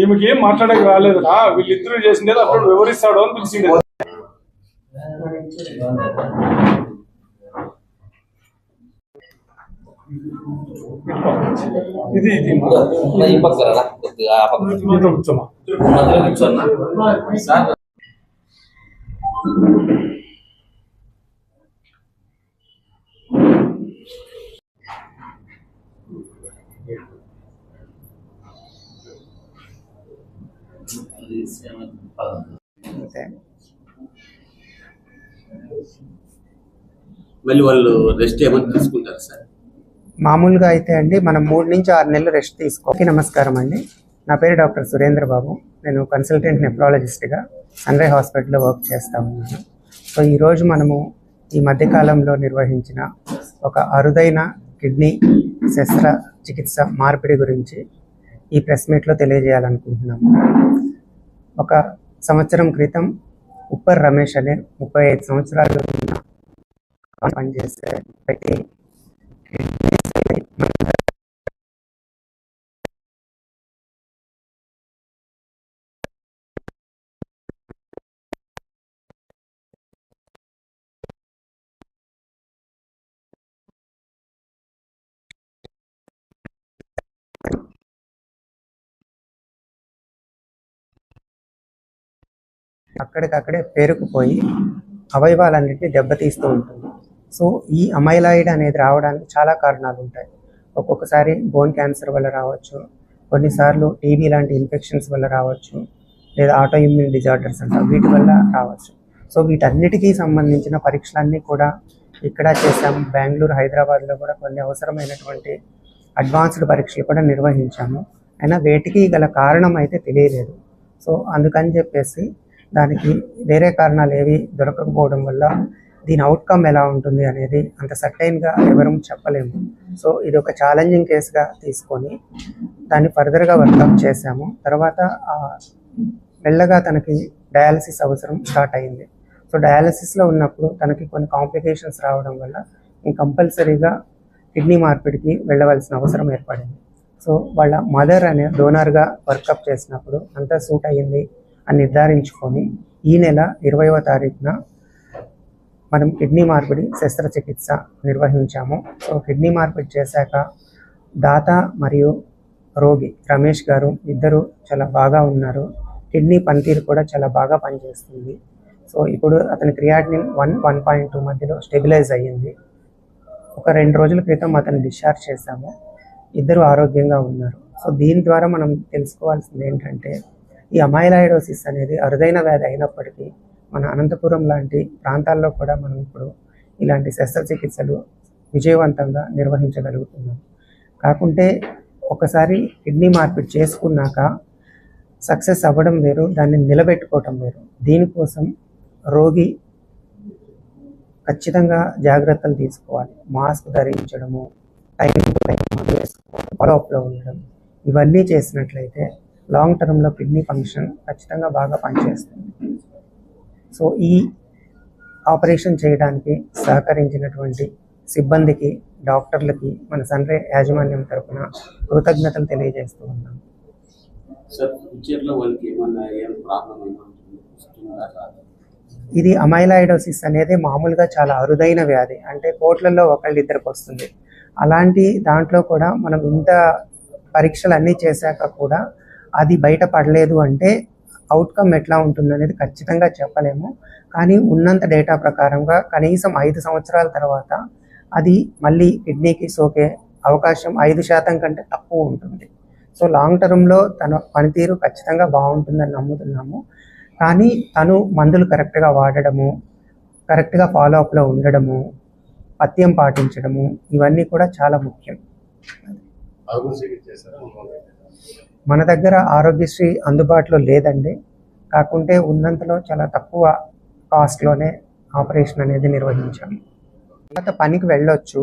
ఈమెకి ఏం మాట్లాడక రాలేదురా. వీళ్ళిద్దరూ చేసిండేది అప్పుడు వివరిస్తాడు అని పిలిచిండే ఇది ఇది కూర్చోమా? మళ్ళీ వాళ్ళు రెస్ట్ ఏమైనా తీసుకుంటారు సార్? మామూలుగా అయితే అండి మనం మూడు నుంచి ఆరు నెలలు రెస్ట్ తీసుకో నమస్కారం అండి. నా పేరు డాక్టర్ సురేంద్ర బాబు. నేను కన్సల్టెంట్ నెఫ్రాలజిస్ట్గా సన్రై హాస్పిటల్లో వర్క్ చేస్తా ఉన్నాను. సో ఈరోజు మనము ఈ మధ్యకాలంలో నిర్వహించిన ఒక అరుదైన కిడ్నీ శస్త్ర చికిత్స మార్పిడి గురించి ఈ ప్రెస్ మీట్లో తెలియజేయాలనుకుంటున్నాము. ఒక సంవత్సరం క్రితం ఉప్పర్ రమేష్ అనే ముప్పై ఐదు సంవత్సరాలు ఉన్న పనిచేసే వ్యక్తి. అక్కడికక్కడే పేరుకుపోయి అవయవాలన్నింటినీ దెబ్బతీస్తూ ఉంటుంది. సో ఈ అమైలాయిడ్ అనేది రావడానికి చాలా కారణాలు ఉంటాయి ఒక్కొక్కసారి బోన్ క్యాన్సర్ వల్ల రావచ్చు కొన్నిసార్లు టీబీ లాంటి ఇన్ఫెక్షన్స్ వల్ల రావచ్చు లేదా ఆటో ఇమ్యూన్ డిజార్డర్స్ అంటారు వీటి వల్ల రావచ్చు. సో వీటన్నిటికీ సంబంధించిన పరీక్షలన్నీ కూడా ఇక్కడ చేసాము బెంగళూరు హైదరాబాద్లో కూడా కొన్ని అవసరమైనటువంటి అడ్వాన్స్డ్ పరీక్షలు కూడా నిర్వహించాము. అయినా వేటికి గల కారణం అయితే తెలియలేదు. సో అందుకని చెప్పేసి దానికి వేరే కారణాలు ఏవి దొరకకపోవడం వల్ల దీని అవుట్కమ్ ఎలా ఉంటుంది అనేది అంత సర్టైన్గా ఎవరూ చెప్పలేము. సో ఇది ఒక ఛాలెంజింగ్ కేసుగా తీసుకొని దాన్ని ఫర్దర్గా వర్కౌట్ చేశాము. తర్వాత మెల్లగా తనకి డయాలసిస్ అవసరం స్టార్ట్ అయింది. సో డయాలసిస్లో ఉన్నప్పుడు తనకి కొన్ని కాంప్లికేషన్స్ రావడం వల్ల కంపల్సరీగా కిడ్నీ మార్పిడికి వెళ్ళవలసిన అవసరం ఏర్పడింది. సో వాళ్ళ మదర్ అనే డోనర్గా వర్కప్ చేసినప్పుడు అంతా సూట్ అయ్యింది. అని నిర్ధారించుకొని ఈ నెల ఇరవైవ తారీఖున మనం కిడ్నీ మార్పిడి శస్త్రచికిత్స నిర్వహించాము. సో కిడ్నీ మార్పిడి చేశాక దాత మరియు రోగి రమేష్ గారు ఇద్దరు చాలా బాగా ఉన్నారు. కిడ్నీ పనితీరు కూడా చాలా బాగా పనిచేస్తుంది. సో ఇప్పుడు అతని creatinine one one point two మధ్యలో స్టెబిలైజ్ అయ్యింది. ఒక రెండు రోజుల క్రితం అతను డిశ్చార్జ్ చేశాము. ఇద్దరు ఆరోగ్యంగా ఉన్నారు. సో దీని ద్వారా మనం తెలుసుకోవాల్సింది ఏంటంటే ఈ అమైలాయిడోసిస్ అనేది అరుదైన వ్యాధి అయినప్పటికీ మన అనంతపురం లాంటి ప్రాంతాల్లో కూడా మనం ఇప్పుడు ఇలాంటి శస్త్రచికిత్సలు విజయవంతంగా నిర్వహించగలుగుతున్నాం. కాకుంటే ఒకసారి కిడ్నీ మార్పిడి చేసుకున్నాక సక్సెస్ అవ్వడం వేరు దాన్ని నిలబెట్టుకోవటం వేరు. దీనికోసం రోగి ఖచ్చితంగా జాగ్రత్తలు తీసుకోవాలి. మాస్క్ ధరించడము టైం టైం వేసుకోవడం ఫాలోఅప్లో ఉండడం ఇవన్నీ చేసినట్లయితే లాంగ్ టర్మ్లో కిడ్నీ ఫంక్షన్ ఖచ్చితంగా బాగా పనిచేస్తుంది. సో ఈ ఆపరేషన్ చేయడానికి సహకరించినటువంటి సిబ్బందికి డాక్టర్లకి మన సన్రే యాజమాన్యం తరపున కృతజ్ఞతలు తెలియజేస్తూ ఉన్నాం? ఇది అమైలాయిడోసిస్ అనేది మామూలుగా చాలా అరుదైన వ్యాధి. అంటే కోట్లలో ఒకళ్ళు ఇద్దరికి వస్తుంది. అలాంటి దాంట్లో కూడా మనం ఇంత పరీక్షలు అన్నీ చేశాక కూడా అది బయటపడలేదు అంటే అవుట్కమ్ ఎట్లా ఉంటుంది అనేది ఖచ్చితంగా చెప్పలేము. కానీ ఉన్నంత డేటా ప్రకారంగా కనీసం ఐదు సంవత్సరాల తర్వాత అది మళ్ళీ కిడ్నీకి సోకే అవకాశం ఐదు శాతం కంటే తక్కువ ఉంటుంది. సో లాంగ్ టర్మ్లో తన పనితీరు ఖచ్చితంగా బాగుంటుందని నమ్ముతున్నాము. కానీ తను మందులు కరెక్ట్గా వాడడము కరెక్ట్గా ఫాలో అప్లో ఉండడము పథ్యం పాటించడము ఇవన్నీ కూడా చాలా ముఖ్యం. మన దగ్గర ఆరోగ్యశ్రీ అందుబాటులో లేదండి. కాకుంటే ఉన్నంతలో చాలా తక్కువ కాస్ట్లోనే ఆపరేషన్ అనేది నిర్వహించాం. తర్వాత పనికి వెళ్ళొచ్చు.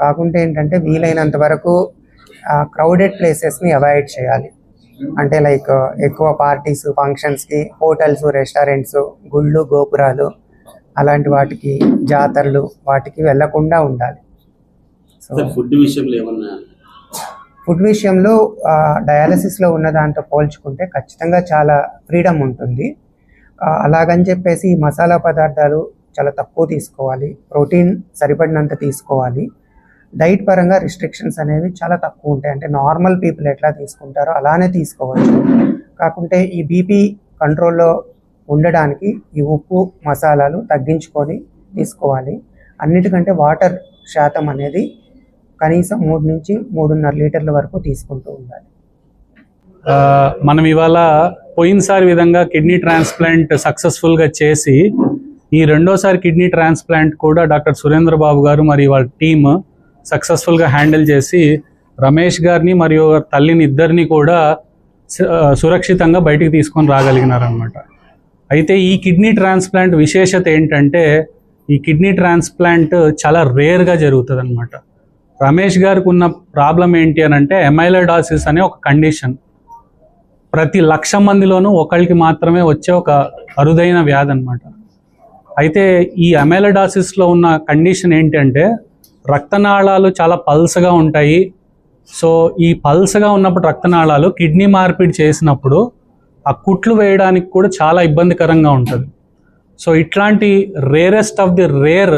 కాకుంటే ఏంటంటే వీలైనంత వరకు క్రౌడెడ్ ప్లేసెస్ని అవాయిడ్ చేయాలి. అంటే లైక్ ఎక్కువ పార్టీస్ ఫంక్షన్స్కి హోటల్స్ రెస్టారెంట్స్ గుళ్ళు గోపురాలు అలాంటి వాటికి జాతరలు వాటికి వెళ్ళకుండా ఉండాలి. సో ఫుడ్ విషయంలో ఏమన్నా ఫుడ్ విషయంలో డయాలసిస్లో ఉన్న దాంతో పోల్చుకుంటే ఖచ్చితంగా చాలా ఫ్రీడమ్ ఉంటుంది. అలాగని చెప్పేసి ఈ మసాలా పదార్థాలు చాలా తక్కువ తీసుకోవాలి. ప్రోటీన్ సరిపడినంత తీసుకోవాలి. డైట్ పరంగా రిస్ట్రిక్షన్స్ అనేవి చాలా తక్కువ ఉంటాయి. అంటే నార్మల్ పీపుల్ ఎట్లా తీసుకుంటారో అలానే తీసుకోవచ్చు. కాకుంటే ఈ బీపీ కంట్రోల్లో ఉండడానికి ఈ ఉప్పు మసాలాలు తగ్గించుకొని తీసుకోవాలి. అన్నిటికంటే వాటర్ శాతం అనేది కనీసం మూడు నుంచి మూడున్నర లీటర్ల వరకు తీసుకుంటూ ఉండాలి. మనం ఇవాళ పోయినసారి విధంగా కిడ్నీ ట్రాన్స్ప్లాంట్ సక్సెస్ఫుల్గా చేసి ఈ రెండోసారి కిడ్నీ ట్రాన్స్ప్లాంట్ కూడా డాక్టర్ సురేంద్ర బాబు గారు మరియు వాళ్ళ టీమ్ సక్సెస్ఫుల్గా హ్యాండిల్ చేసి రమేష్ గారిని మరియు తల్లిని ఇద్దరిని కూడా సురక్షితంగా బయటికి తీసుకొని రాగలిగినారనమాట అయితే ఈ కిడ్నీ ట్రాన్స్ప్లాంట్ విశేషత ఏంటంటే ఈ కిడ్నీ ట్రాన్స్ప్లాంట్ చాలా రేర్గా జరుగుతుంది అనమాట రమేష్ గారికి ఉన్న ప్రాబ్లం ఏంటి అని అంటే ఎమైలడాసిస్ అనే ఒక కండిషన్ ప్రతి లక్ష మందిలోనూ ఒకళ్ళకి మాత్రమే వచ్చే ఒక అరుదైన వ్యాధి అనమాట అయితే ఈ అమెలడాసిస్లో ఉన్న కండిషన్ ఏంటంటే రక్తనాళాలు చాలా పల్సగా ఉంటాయి. సో ఈ పల్సగా ఉన్నప్పుడు రక్తనాళాలు కిడ్నీ మార్పిడి చేసినప్పుడు ఆ కుట్లు వేయడానికి కూడా చాలా ఇబ్బందికరంగా ఉంటుంది. సో ఇట్లాంటి రేరెస్ట్ ఆఫ్ ది రేర్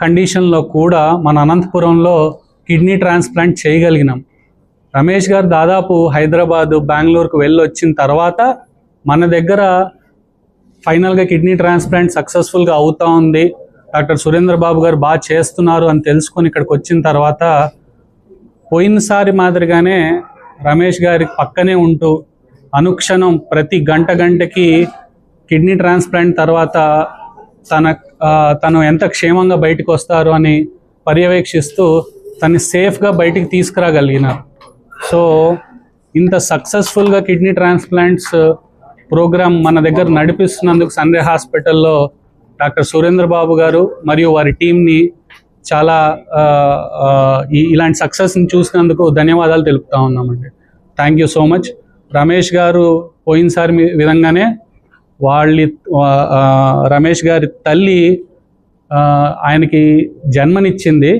కండిషన్లో కూడా మన అనంతపురంలో కిడ్నీ ట్రాన్స్ప్లాంట్ చేయగలిగినాం. రమేష్ గారు దాదాపు హైదరాబాదు బెంగళూరుకు వెళ్ళి వచ్చిన తర్వాత మన దగ్గర ఫైనల్గా కిడ్నీ ట్రాన్స్ప్లాంట్ సక్సెస్ఫుల్గా అవుతా ఉంది. డాక్టర్ సురేంద్ర బాబు గారు బాగా చేస్తున్నారు అని తెలుసుకొని ఇక్కడికి వచ్చిన తర్వాత పోయినసారి మాదిరిగానే రమేష్ గారి పక్కనే ఉంటూ అనుక్షణం ప్రతి గంట గంటకి కిడ్నీ ట్రాన్స్ప్లాంట్ తర్వాత తన తను ఎంత క్షేమంగా బయటకు వస్తారు అని పర్యవేక్షిస్తూ తను సేఫ్గా బయటికి తీసుకురాగలిగినారు. సో ఇంత సక్సెస్ఫుల్గా కిడ్నీ ట్రాన్స్ప్లాంట్స్ ప్రోగ్రామ్ మన దగ్గర నడిపిస్తున్నందుకు సండే హాస్పిటల్లో డాక్టర్ సురేంద్ర బాబు గారు మరియు వారి టీంని చాలా ఇలాంటి సక్సెస్ని చూసినందుకు ధన్యవాదాలు తెలుపుతా ఉన్నామండి. Thank you so much Ramesh garu పోయినసారి మీ విధంగానే వాళ్ళ రమేష్ గారి తల్లి ఆయనకి జన్మనిచ్చింది.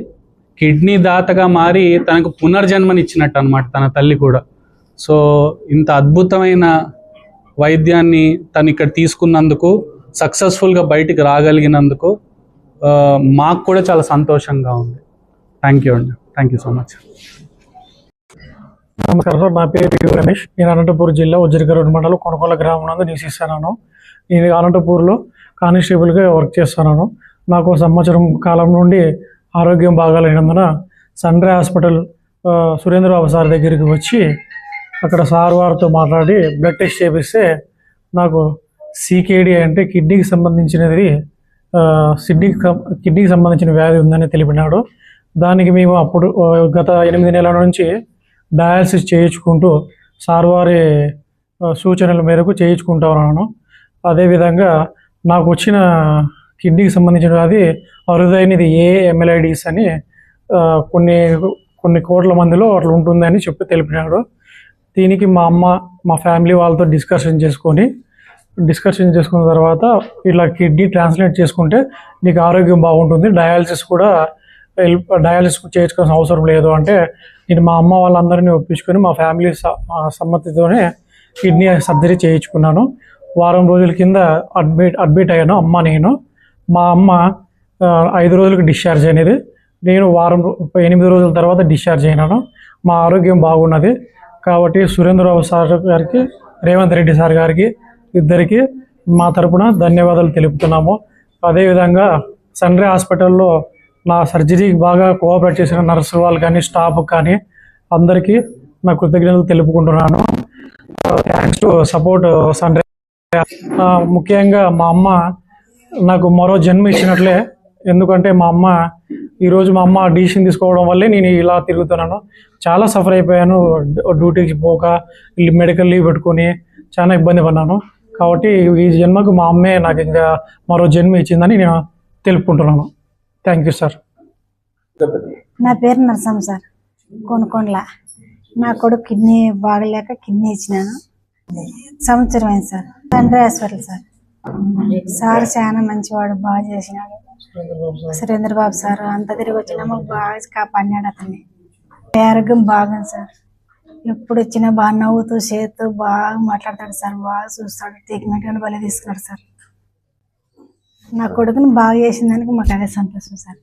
కిడ్నీ దాతగా మారి తనకు పునర్జన్మనిచ్చినట్టు అనమాట తన తల్లి కూడా. సో ఇంత అద్భుతమైన వైద్యాన్ని తను ఇక్కడ తీసుకున్నందుకు సక్సెస్ఫుల్గా బయటికి రాగలిగినందుకు మాకు కూడా చాలా సంతోషంగా ఉంది. థ్యాంక్ యూ అండి. Thank you so much. నమస్కారం సార్. నా పేరు పి. రమేష్. నేను అనంతపూర్ జిల్లా ఉజ్జరికరోడ్ మండలం కొనకొల గ్రామం నందు నివసిస్తున్నాను. నేను అనంతపూర్లో కానిస్టేబుల్గా వర్క్ చేస్తున్నాను. నాకు సంవత్సరం కాలం నుండి ఆరోగ్యం బాగాలేనందున సండ్రే హాస్పిటల్ సురేంద్రబాబు సార్ దగ్గరికి వచ్చి అక్కడ సార్ వారితో మాట్లాడి బ్లడ్ టెస్ట్ చేపిస్తే నాకు సీకేడి అంటే కిడ్నీకి సంబంధించినది ఆ, కిడ్నీకి సంబంధించిన వ్యాధి ఉందని తెలిపినాడు. దానికి మేము అప్పుడు గత ఎనిమిది నెలల నుంచి డయాలసిస్ చేయించుకుంటూ సార్ వారి సూచనల మేరకు చేయించుకుంటా ఉన్నాను. అదేవిధంగా నాకు వచ్చిన కిడ్నీకి సంబంధించిన అది అరుదైనది ఏ ఎంఎల్ఐడిస్ అని కొన్ని కొన్ని కోట్ల మందిలో అట్లా ఉంటుందని చెప్పి తెలిపినాడు. దీనికి మా అమ్మ మా ఫ్యామిలీ వాళ్ళతో డిస్కషన్ చేసుకొని డిస్కషన్ చేసుకున్న తర్వాత ఇట్లా కిడ్నీ ట్రాన్స్లేట్ చేసుకుంటే నీకు ఆరోగ్యం బాగుంటుంది డయాలసిస్ కూడా డయాలసిస్ చేయించుకోవాల్సిన అవసరం లేదు అంటే నేను మా అమ్మ వాళ్ళందరినీ ఒప్పించుకొని మా ఫ్యామిలీ స- సమ్మతితోనే కిడ్నీ సర్జరీ చేయించుకున్నాను. వారం రోజుల కింద అడ్మిట్ అడ్మిట్ అయ్యాను అమ్మ నేను. మా అమ్మ ఐదు రోజులకు డిశ్చార్జ్ అయినది. నేను వారం ఎనిమిది రోజుల తర్వాత డిశ్చార్జ్ అయినాను. మా ఆరోగ్యం బాగున్నది. కాబట్టి సురేంద్రబాబు సార్ గారికి రేవంత్ రెడ్డి సార్ గారికి ఇద్దరికి మా తరపున ధన్యవాదాలు తెలుపుతున్నాము. అదేవిధంగా సన్రే హాస్పిటల్లో నా సర్జరీకి బాగా కోఆపరేట్ చేసిన నర్సు వాళ్ళు కానీ స్టాఫ్ కానీ అందరికీ నా కృతజ్ఞతలు తెలుపుకుంటున్నాను. థ్యాంక్స్ టు సపోర్ట్ సండే ముఖ్యంగా మా అమ్మ నాకు మరో జన్మ ఇచ్చినట్లే. ఎందుకంటే మా అమ్మ ఈరోజు మా అమ్మ డిసిషన్ తీసుకోవడం వల్లే నేను ఇలా తిరుగుతున్నాను. చాలా సఫర్ అయిపోయాను. డ్యూటీకి పోక మెడికల్ లీవ్ పెట్టుకొని చాలా ఇబ్బంది పడినాను కాబట్టి ఈ జన్మకు మా అమ్మే నాకు ఇంకా మరో జన్మ ఇచ్చిందని నేను తెలుపుకుంటున్నాను. థ్యాంక్ యూ సార్ నా పేరు నరసమ్మ సార్. కొనుకొండల. నా కొడుకు కిడ్నీ బాగలేక కిడ్నీ ఇచ్చినాను. సంవత్సరం అయింది సార్. తండ్రి హాస్పిటల్ సార్. సార్ చాలా మంచివాడు బాగా చేసినాడు. సురేంద్ర బాబు సార్ అంత తిరిగి వచ్చినా మాకు బాగా కాపాడినాడు అతన్ని. ఆరోగ్యం బాగుంది సార్. ఎప్పుడు వచ్చినా బాగా నవ్వుతూ చేతూ బాగా మాట్లాడతాడు సార్. బాగా చూస్తాడు ట్రీట్మెంట్ కానీ భలే తీసుకున్నాడు సార్. నా కొడుకుని బాగా చేసిన దానికి మాకు అదే సంతోషం సార్.